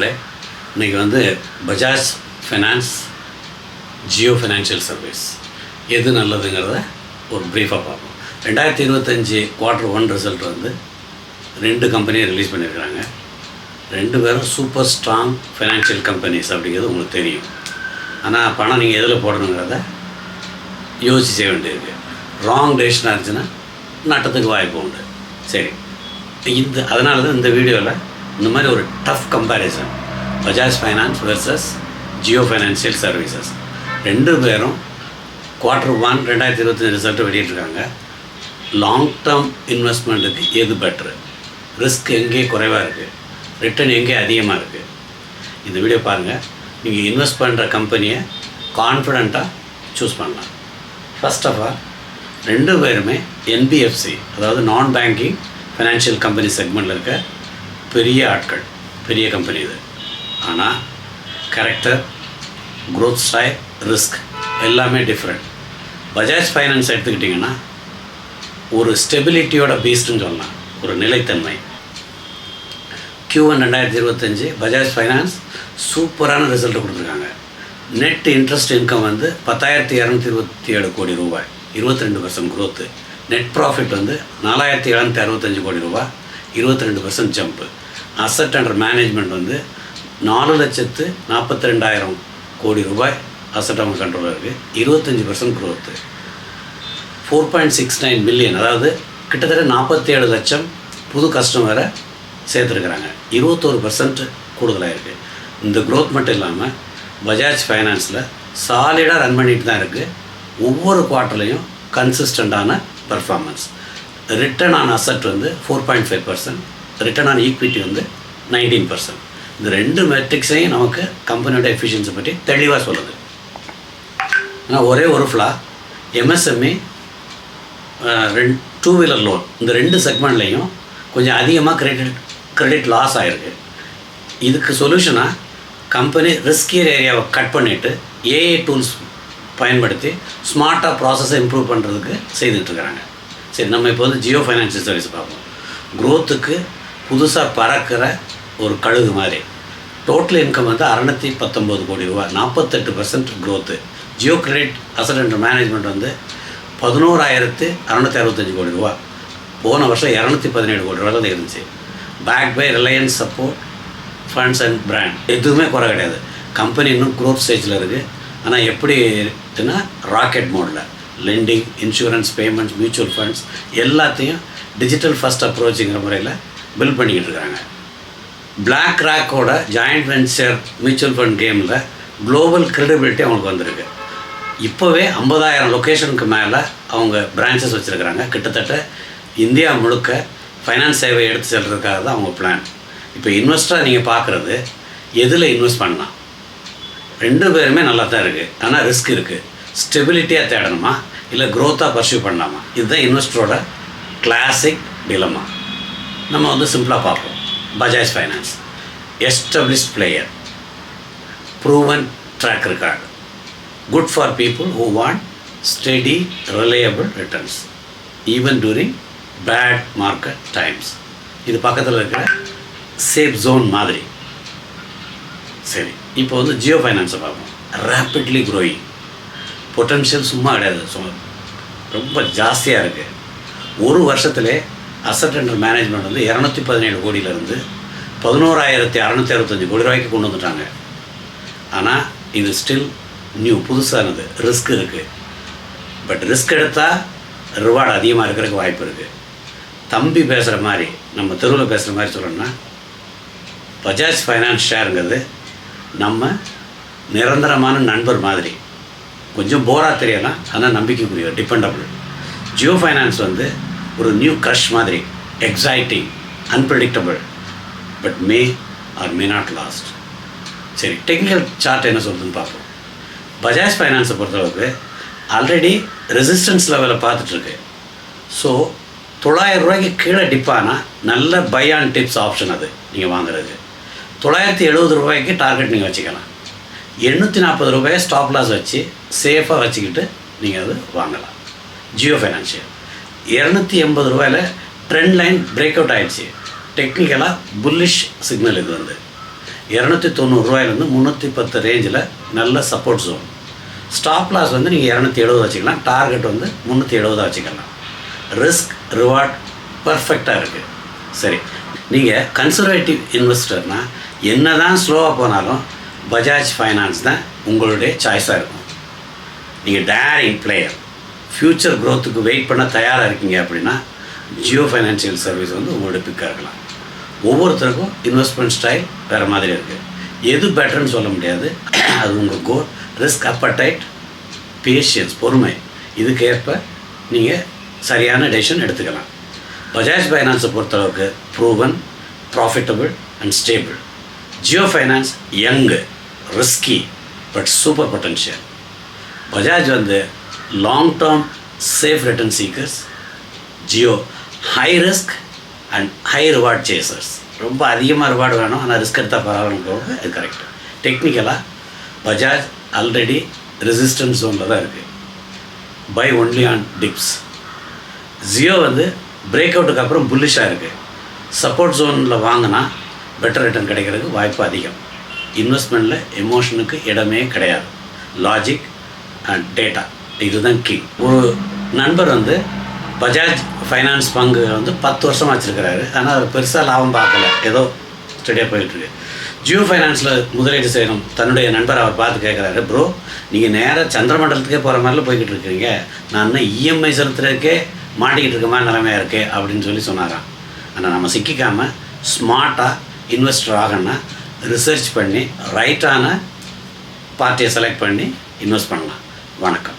நண்பர்களே இன்றைக்கி வந்து Bajaj finance Jio financial service எது நல்லதுங்கிறத ஒரு ப்ரீஃபாக பார்ப்போம். ரெண்டாயிரத்தி இருபத்தஞ்சி குவார்டர் ஒன் ரிசல்ட் வந்து ரெண்டு கம்பெனியை ரிலீஸ் பண்ணியிருக்கிறாங்க. ரெண்டு பேரும் சூப்பர் ஸ்ட்ராங் ஃபினான்ஷியல் கம்பெனிஸ் அப்படிங்கிறது உங்களுக்கு தெரியும். ஆனால் பணம் நீங்கள் எதில் போடணுங்கிறத யோசிச்சு செய்ய வேண்டியிருக்கு. ராங் டெசிஷனாக இருந்துச்சுன்னா நட்டத்துக்கு வாய்ப்பு உண்டு. சரி. இந்த அதனால தான் இந்த வீடியோவில் இந்த மாதிரி ஒரு tough comparison Bajaj finance versus Jio financial services ரெண்டு பேரும் குவார்ட்டர் ஒன் ரெண்டாயிரத்தி இருபத்தஞ்சி ரிசல்ட்டு வெளியிட்ருக்காங்க லாங் டேர்ம் இன்வெஸ்ட்மெண்ட்டுக்கு எது பெட்ரு ரிஸ்க் எங்கே குறைவாக இருக்குது ரிட்டர்ன் எங்கே அதிகமாக இருக்குது இந்த வீடியோ பாருங்கள் நீங்கள் இன்வெஸ்ட் பண்ணுற கம்பெனியை கான்ஃபிடண்ட்டாக சூஸ் பண்ணலாம். ஃபஸ்ட் ஆஃப் ஆல் ரெண்டு பேருமே என்பிஎஃப்சி அதாவது நான் பேங்கிங் ஃபைனான்ஷியல் கம்பெனி செக்மெண்ட்டில் இருக்க பெரிய ஆட்கள் பெரிய கம்பெனி இது. ஆனால் கேரக்டர் க்ரோத் ஸ்டைல் ரிஸ்க் எல்லாமே டிஃப்ரெண்ட் பஜாஜ் ஃபைனான்ஸ் எடுத்துக்கிட்டிங்கன்னா ஒரு ஸ்டெபிலிட்டியோட பீஸ்ட்னு சொல்லலாம். ஒரு நிலைத்தன்மை. கியூஎன் ரெண்டாயிரத்தி இருபத்தஞ்சி பஜாஜ் ஃபைனான்ஸ் சூப்பரான ரிசல்ட் கொடுத்துருக்காங்க. நெட் இன்ட்ரெஸ்ட் இன்கம் வந்து பத்தாயிரத்தி இரநூத்தி இருபத்தி ஏழு கோடி ரூபாய். இருபத்தி ரெண்டு பர்சன்ட் க்ரோத்து நெட் ப்ராஃபிட் வந்து நாலாயிரத்தி எழுநூற்றி அறுபத்தஞ்சு கோடி ரூபாய். இருபத்தி ரெண்டு percent jump asset under management வந்து நாலு லட்சத்து நாற்பத்தி ரெண்டாயிரம் கோடி ரூபாய் அசட் அவங்க கண்ட்ரோலில் இருக்குது இருபத்தஞ்சி percent growth four point six nine million அதாவது கிட்டத்தட்ட நாற்பத்தி ஏழு லட்சம் புது கஸ்டமரை சேர்த்துருக்குறாங்க. இருபத்தோரு பர்சன்ட் கூடுதலாக இருக்குது இந்த க்ரோத் மட்டும் இல்லாமல் பஜாஜ் ஃபைனான்ஸில் சாலிடாக ரன் பண்ணிட்டு தான் இருக்குது ஒவ்வொரு குவார்ட்டர்லையும் கன்சிஸ்டண்ட்டான பர்ஃபார்மன்ஸ் ரிட்டர்ன் ஆன் அசட் வந்து four point five percent return on equity வந்து நைன்டீன் பர்சன்ட் இந்த ரெண்டு மெட்ரிக்ஸையும் நமக்கு கம்பெனியோட எஃபிஷியன்சி பற்றி தெளிவாக சொல்லுது. ஆனால் ஒரே ஒரு ஃப்ளா எம்எஸ்எம்இ ரெண்டு டூ வீலர் லோன் இந்த ரெண்டு செக்மெண்ட்லேயும் கொஞ்சம் அதிகமாக கிரெடிட் கிரெடிட் லாஸ் ஆகிருக்கு இதுக்கு சொல்யூஷனாக கம்பெனி ரிஸ்கியர் ஏரியாவை கட் பண்ணிவிட்டு ஏஏ டூல்ஸ் பயன்படுத்தி ஸ்மார்ட்டாக ப்ராசஸை இம்ப்ரூவ் பண்ணுறதுக்கு செய்துட்ருக்குறாங்க சரி நம்ம இப்போ வந்து ஜியோ ஃபைனான்ஷியல் சர்வீஸ் பார்ப்போம். க்ரோத்துக்கு புதுசாக பறக்கிற ஒரு கழுகு மாதிரி. டோட்டல் இன்கம் வந்து அறநூற்றி பத்தொம்போது கோடி ரூபா நாற்பத்தெட்டு percent growth Jio credit asset management வந்து பதினோராயிரத்து அறநூற்றி அறுபத்தஞ்சு கோடி ரூபா போன வருஷம் இரநூத்தி பதினேழு கோடி ரூபா தான் இருந்துச்சு. Back by Reliance support funds and brand எதுவுமே குறை கிடையாது. கம்பெனி இன்னும் க்ரோத் ஸ்டேஜில் இருக்குது ஆனால் எப்படி இருக்குன்னா ராக்கெட் மோடில் lending insurance payments mutual funds எல்லாத்தையும் டிஜிட்டல் ஃபஸ்ட் அப்ரோச்சுங்கிற முறையில் பில் பண்ணிக்கிட்டு இருக்காங்க. பிளாக் ராக்கோட ஜாயிண்ட் வென்ச்சர் மியூச்சுவல் ஃபண்ட் கேமில் குளோபல் கிரெடிபிலிட்டி அவங்களுக்கு வந்திருக்கு. இப்போவே ஐம்பதாயிரம் லொக்கேஷனுக்கு மேலே அவங்க பிரான்ச்சஸ் வச்சுருக்கிறாங்க. கிட்டத்தட்ட இந்தியா முழுக்க ஃபைனான்ஸ் சேவை எடுத்து செல்றதுக்காக தான் அவங்க பிளான் இப்போ இன்வெஸ்டராக நீங்கள் பார்க்குறது எதில் இன்வெஸ்ட் பண்ணலாம்? ரெண்டு பேருமே நல்லா தான் இருக்குது ஆனால் ரிஸ்க் இருக்குது ஸ்டெபிலிட்டியாக தேடணுமா? இல்லை க்ரோத்தாக பர்சியூ பண்ணலாமா? இதுதான் இன்வெஸ்டரோட கிளாசிக் டிலமா நம்ம வந்து சிம்பிளாக பார்ப்போம். Bajaj finance. Established player proven track record good for people who want steady reliable returns even during bad market times இது பக்கத்தில் இருக்கிற சேஃப் ஜோன் மாதிரி. சரி இப்போ வந்து ஜியோ ஃபைனான்ஸை பார்ப்போம். ரேப்பிட்லி க்ரோயிங் பொட்டன்ஷியல் சும்மா கிடையாது. சும்மா ரொம்ப ஜாஸ்தியாக இருக்குது ஒரு வருஷத்துலேயே அசட் அண்டர் மேனேஜ்மெண்ட் வந்து இரநூத்தி பதினேழு கோடியிலேருந்து பதினோராயிரத்தி அறநூற்றி அறுபத்தஞ்சு கோடி ரூபாய்க்கு கொண்டு வந்துட்டாங்க. ஆனால் இது ஸ்டில் நியூ புதுசானது. ரிஸ்க் இருக்குது பட் ரிஸ்க் எடுத்தால் ரிவார்டு அதிகமாக இருக்கிறதுக்கு வாய்ப்பு இருக்குது தம்பி பேசுகிற மாதிரி நம்ம தெருவில் பேசுகிற மாதிரி சொல்லணும்னா பஜாஜ் ஃபைனான்ஸ் ஷேருங்கிறது நம்ம நிரந்தரமான நண்பர் மாதிரி. கொஞ்சம் போராக தெரியலாம் ஆனால் நம்பிக்கைக்குரிய டிபெண்டபிள் ஜியோ ஃபைனான்ஸ் வந்து ஒரு நியூ க்ரஷ் மாதிரி exciting unpredictable but may or may not last சரி டெக்னிக்கல் சார்ட் என்ன சொல்லுதுன்னு பார்ப்போம். பஜாஜ் ஃபைனான்ஸை பொறுத்தளவுக்கு ஆல்ரெடி ரெசிஸ்டன்ஸ் லெவலை பார்த்துட்ருக்கு ஸோ தொள்ளாயிரம் ரூபாய்க்கு கீழே டிப்பானா நல்ல பை ஆன் டிப்ஸ் ஆப்ஷன் அது நீங்கள் வாங்குறது. தொள்ளாயிரத்தி எழுபது ரூபாய்க்கு டார்கெட் நீங்கள் வச்சுக்கலாம். எண்ணூற்றி நாற்பது ரூபாயை ஸ்டாப் லாஸ் வச்சு சேஃபாக வச்சுக்கிட்டு நீங்கள் அது வாங்கலாம். ஜியோ ஃபைனான்ஷியல் இரநூத்தி எண்பது ரூபாயில் ட்ரெண்ட் லைன் பிரேக் அவுட் ஆயிடுச்சு டெக்னிக்கலாக புல்லிஷ் சிக்னல் இது வந்து. இரநூத்தி தொண்ணூறுரூவாயிலேருந்து முந்நூற்றி பத்து ரேஞ்சில் நல்ல சப்போர்ட் ஜோன் ஸ்டாப் லாஸ் வந்து நீங்கள் இரநூத்தி எழுபது வச்சுக்கலாம். டார்கெட் வந்து முந்நூற்றி எழுபதா வச்சுக்கலாம். ரிஸ்க் ரிவார்ட் பர்ஃபெக்டாக இருக்குது சரி. நீங்கள் கன்சர்வேட்டிவ் இன்வெஸ்டர்னால் என்ன தான் ஸ்லோவாக போனாலும் பஜாஜ் ஃபைனான்ஸ் தான் உங்களுடைய சாய்ஸாக இருக்கும். நீங்கள் டேரிங் பிளேயர் ஃப்யூச்சர் க்ரோத்துக்கு வெயிட் பண்ண தயாராக இருக்கீங்க அப்படின்னா ஜியோ ஃபைனான்சியல் சர்வீஸ் வந்து உங்களோட பிக்காக இருக்கலாம். ஒவ்வொருத்தருக்கும் இன்வெஸ்ட்மெண்ட் ஸ்டைல் வேறு மாதிரி இருக்குது எது பெட்டர்னு சொல்ல முடியாது. அது உங்கள் கோல் ரிஸ்க் அப்படைட் பேஷியன்ஸ் பொறுமை. இதுக்கேற்ப நீங்கள் சரியான டெசிஷன் எடுத்துக்கலாம். பஜாஜ் ஃபைனான்ஸை பொறுத்தளவுக்கு proven profitable and stable Jio finance young risky but super potential Bajaj வந்து long term safe return seekers Jio high risk and high reward chasers ரொம்ப அதிகமாக ரிவார்டு வேணும் ஆனால் ரிஸ்க் எடுத்தால் பரவாயில்ல போகிறது அது கரெக்ட் டெக்னிக்கலாக பஜாஜ் ஆல்ரெடி ரெசிஸ்டன்ஸ் ஜோனில் தான் இருக்குது buy only on dips Jio வந்து பிரேக் அவுட்டுக்கு அப்புறம் புல்லிஷாக இருக்குது சப்போர்ட் ஜோனில் வாங்கினா பெட்டர் ரிட்டர்ன் கிடைக்கிறதுக்கு வாய்ப்பு அதிகம். இன்வெஸ்ட்மெண்ட்டில் எமோஷனுக்கு இடமே கிடையாது. லாஜிக் அண்ட் டேட்டா இதுதான் கீ ஒரு நண்பர் வந்து பஜாஜ் ஃபைனான்ஸ் பங்கு வந்து பத்து வருஷமாக வச்சுருக்கிறாரு. ஆனால் அவர் பெருசாக லாபம் பார்க்கல. ஏதோ ஸ்டடியாக போயிட்டுருக்கு ஜியோ ஃபைனான்ஸில் முதலீடு செய்யணும். தன்னுடைய நண்பர் அவர் பார்த்து கேட்குறாரு ப்ரோ நீங்கள் நேராக சந்திரமண்டலத்துக்கே போகிற மாதிரிலாம் போய்கிட்டு இருக்கீங்க நான் இன்னும் இஎம்ஐ செலுத்துறதுக்கே மாட்டிக்கிட்டு இருக்க மாதிரி நிலைமையாக இருக்கே அப்படின்னு சொல்லி சொன்னாராம். ஆனால் நம்ம சிக்கிக்காமல் ஸ்மார்ட்டாக இன்வெஸ்டர் ஆகணும்னா ரிசர்ச் பண்ணி ரைட்டான பார்ட்டியை செலக்ட் பண்ணி இன்வெஸ்ட் பண்ணலாம். வணக்கம்.